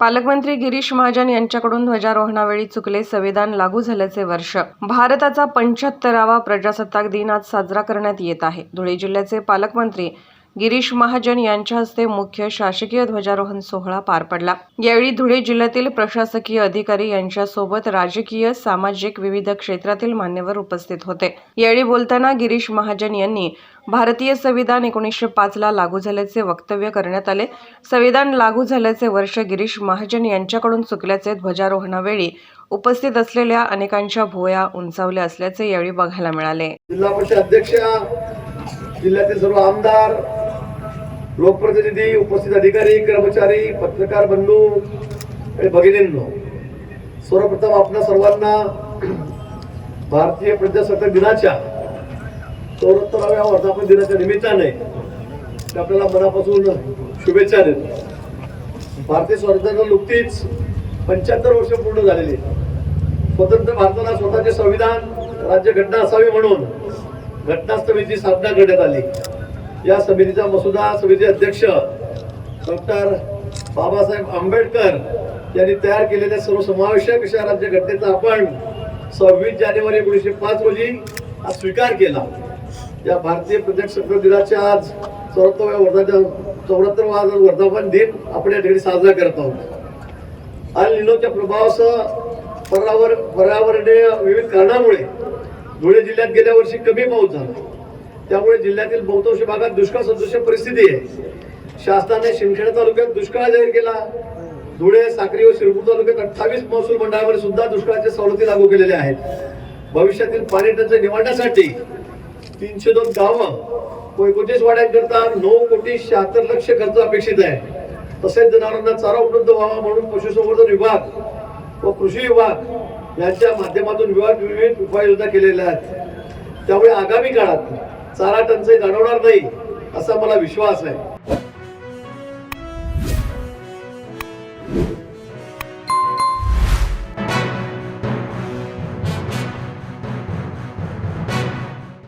पालकमंत्री गिरीश महाजन यांच्याकडून ध्वजारोहणावेळी चुकले संविधान लागू झाल्याचे वर्ष. भारताचा पंच्याहत्तरावा प्रजासत्ताक दिन आज साजरा करण्यात येत आहे. धुळे जिल्ह्याचे पालकमंत्री गिरीश महाजन यांच्या हस्ते मुख्य शासकीय ध्वजारोहण सोहळा पार पडला. यावेळी धुळे जिल्ह्यातील प्रशासकीय अधिकारी यांच्यासोबत राजकीय सामाजिक विविध क्षेत्रातील मान्यवर उपस्थित होते. यावेळी बोलताना गिरीश महाजन यांनी भारतीय संविधान एकोणीसशे पाचला लागू झाल्याचे वक्तव्य करण्यात आले. संविधान लागू झाल्याचे वर्ष गिरीश महाजन यांच्याकडून चुकल्याचे ध्वजारोहणावेळी उपस्थित असलेल्या अनेकांच्या भोया उंचावल्या असल्याचे यावेळी बघायला मिळाले. जिल्हा परिषद अध्यक्ष जिल्ह्यातील सर्व आमदार लोकप्रतिनिधी उपस्थित अधिकारी कर्मचारी पत्रकार बंधू आणि भगिनींनो सर्वप्रथम आपल्या सर्वांना भारतीय प्रजासत्ताक दिनाच्या चौऱ्याहत्तराव्या वर्धापन दिनाच्या निमित्ताने आपल्याला मनापासून शुभेच्छा देतो. भारतीय स्वातंत्र्याला नुकतीच पंच्याहत्तर वर्ष पूर्ण झालेली स्वतंत्र भारताला स्वतःचे संविधान राज्यघटना असावी म्हणून घटनास्थळीची स्थापना करण्यात आली. या समितीचा मसुदा समिती अध्यक्ष डॉक्टर बाबासाहेब आंबेडकर यांनी तयार केलेल्या सर्वसमावेशक अशा राज्यघटनेचा आपण सव्वीस जानेवारी एकोणीसशे पाच रोजी आज स्वीकार केला. या भारतीय प्रजासत्ताक दिनाच्या आज चौऱ्याहत्तरव्या वर्धाच्या चौऱ्याहत्तरवा वर्धापन दिन आपण या ठिकाणी साजरा करत आहोत. अल निनोच्या प्रभावासह पर्यावर पर्यावरणीय विविध कारणामुळे धुळे जिल्ह्यात गेल्या वर्षी कमी पाऊस झाला. त्यामुळे जिल्ह्यातील बहुतांश भागात दुष्काळ सदृश्य परिस्थिती आहे. शासनाने शिंदखेडा तालुक्यात दुष्काळ जाहीर केला. धुळे साक्री व शिरपूर तालुक्यात अठ्ठावीस महसूल मंडळामध्ये सुद्धा दुष्काळाच्या सवलती लागू केलेल्या आहेत. भविष्यातील पाणी टंचाई निवडण्यासाठी तीनशे दोन गावं व एकोणतीस वाड्यांकरता नऊ कोटी शहात्तर लक्ष खर्च अपेक्षित आहे. तसेच जनावरांना चारा उपलब्ध व्हावा म्हणून पशुसंवर्धन विभाग व कृषी विभाग यांच्या माध्यमातून विभाग विविध उपाययोजना केलेल्या आहेत. त्यामुळे आगामी काळात चारा टंचाई जाणवणार नाही असा मला विश्वास आहे.